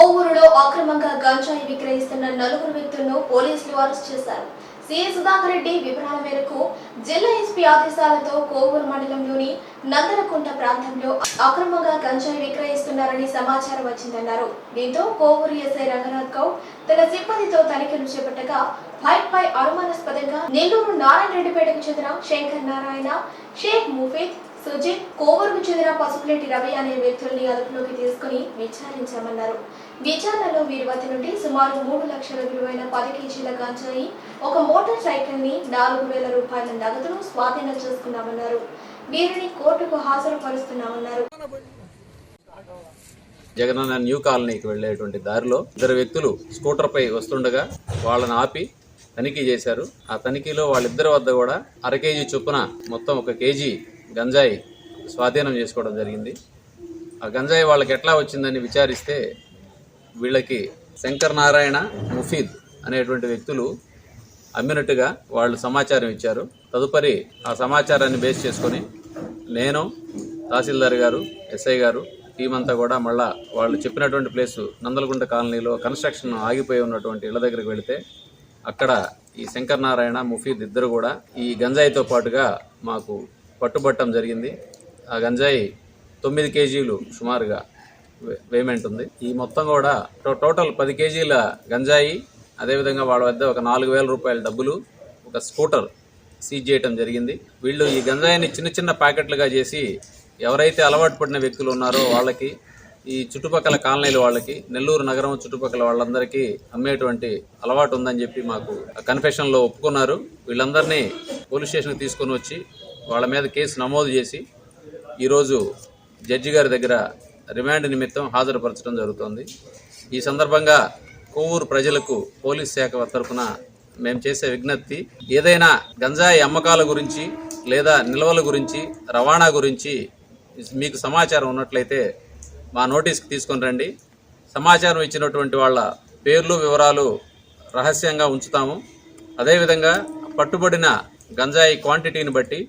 కోవూరులో అక్రమంగా గంజాయి విక్రయిస్తున్న నలుగురు వ్యక్తులను పోలీసులు అరెస్ట్ చేశారు. సీఎం సుధాకర్ రెడ్డి వివరాల మేరకు జిల్లా ఎస్పీ ఆదేశాలతో కోవూరు మండలంలోని నందనకుంట ప్రాంతంలో అక్రమంగా గంజాయి విక్రయిస్తున్నారని సమాచారం వచ్చిందన్నారు. దీంతో కోవూరు ఎస్ఐ రంగనాథ్ గౌడ్ తన సిబ్బందితో తనిఖీలు చేపట్టగా బైక్ పై అనుమానాస్పదంగా నెల్లూరు నారాయణ రెడ్డిపేటకు చెందిన శంకర్ నారాయణ షేక్ ముఫీద్ సుజిత్ కోవూరుకు చెందిన పసుపులేటి రవి అనే వ్యక్తుల్ని అదుపులోకి తీసుకుని విచారించామన్నారు. విచారణలో వీరి వద్ద నుండి సుమారు మూడు లక్షల విలువైన పది కేజీల గంజాయి ఒక మోటార్ సైకిల్ని నాలుగు వేల రూపాయల నగదును స్వాధీనం చేసుకున్నామన్నారు. వీరిని కోర్టుకు హాజరుపరుస్తున్నామన్నారు. జగనన్న న్యూ కాలనీకి వెళ్ళేటువంటి దారిలో ఇద్దరు వ్యక్తులు స్కూటర్పై వస్తుండగా వాళ్ళని ఆపి తనిఖీ చేశారు. ఆ తనిఖీలో వాళ్ళిద్దరి వద్ద కూడా అర కేజీ చొప్పున మొత్తం ఒక కేజీ గంజాయి స్వాధీనం చేసుకోవడం జరిగింది. ఆ గంజాయి వాళ్ళకి ఎట్లా వచ్చిందని విచారిస్తే వీళ్ళకి శంకర్ నారాయణ ముఫీద్ అనేటువంటి వ్యక్తులు అమ్మినట్టుగా వాళ్ళు సమాచారం ఇచ్చారు. తదుపరి ఆ సమాచారాన్ని బేస్ చేసుకొని నేను తహసీల్దార్ గారు ఎస్ఐ గారు టీం అంతా కూడా మళ్ళా వాళ్ళు చెప్పినటువంటి ప్లేసు నందలగుంట కాలనీలో కన్స్ట్రక్షన్ ఆగిపోయి ఉన్నటువంటి ఇళ్ళ దగ్గరికి వెళితే అక్కడ ఈ శంకర్ నారాయణ ముఫీద్ ఇద్దరు కూడా ఈ గంజాయితో పాటుగా మాకు పట్టుబట్టం జరిగింది. ఆ గంజాయి తొమ్మిది కేజీలు సుమారుగా వేమెంట్ ఉంది. ఈ మొత్తం కూడా టో- టోటల్ పది కేజీల గంజాయి అదేవిధంగా వాళ్ళ వద్ద ఒక నాలుగు వేల రూపాయల డబ్బులు ఒక స్కూటర్ సీజ్ చేయటం జరిగింది. వీళ్ళు ఈ గంజాయిని చిన్న చిన్న ప్యాకెట్లుగా చేసి ఎవరైతే అలవాటు పడిన వ్యక్తులు ఉన్నారో వాళ్ళకి ఈ చుట్టుపక్కల కాలనీల వాళ్ళకి నెల్లూరు నగరం చుట్టుపక్కల వాళ్ళందరికీ అమ్మేటువంటి అలవాటు ఉందని చెప్పి మాకు కన్ఫెషన్లో ఒప్పుకున్నారు. వీళ్ళందరినీ పోలీస్ స్టేషన్కి తీసుకొని వచ్చి వాళ్ళ మీద కేసు నమోదు చేసి ఈరోజు జడ్జి గారి దగ్గర రిమాండ్ నిమిత్తం హాజరుపరచడం జరుగుతోంది. ఈ సందర్భంగా కొవ్వూరు ప్రజలకు పోలీస్ శాఖ తరఫున మేము చేసే విజ్ఞప్తి ఏదైనా గంజాయి అమ్మకాల గురించి లేదా నిల్వల గురించి రవాణా గురించి మీకు సమాచారం ఉన్నట్లయితే మా నోటీస్కి తీసుకొని రండి. సమాచారం ఇచ్చినటువంటి వాళ్ళ పేర్లు వివరాలు రహస్యంగా ఉంచుతాము. అదేవిధంగా పట్టుబడిన గంజాయి క్వాంటిటీని బట్టి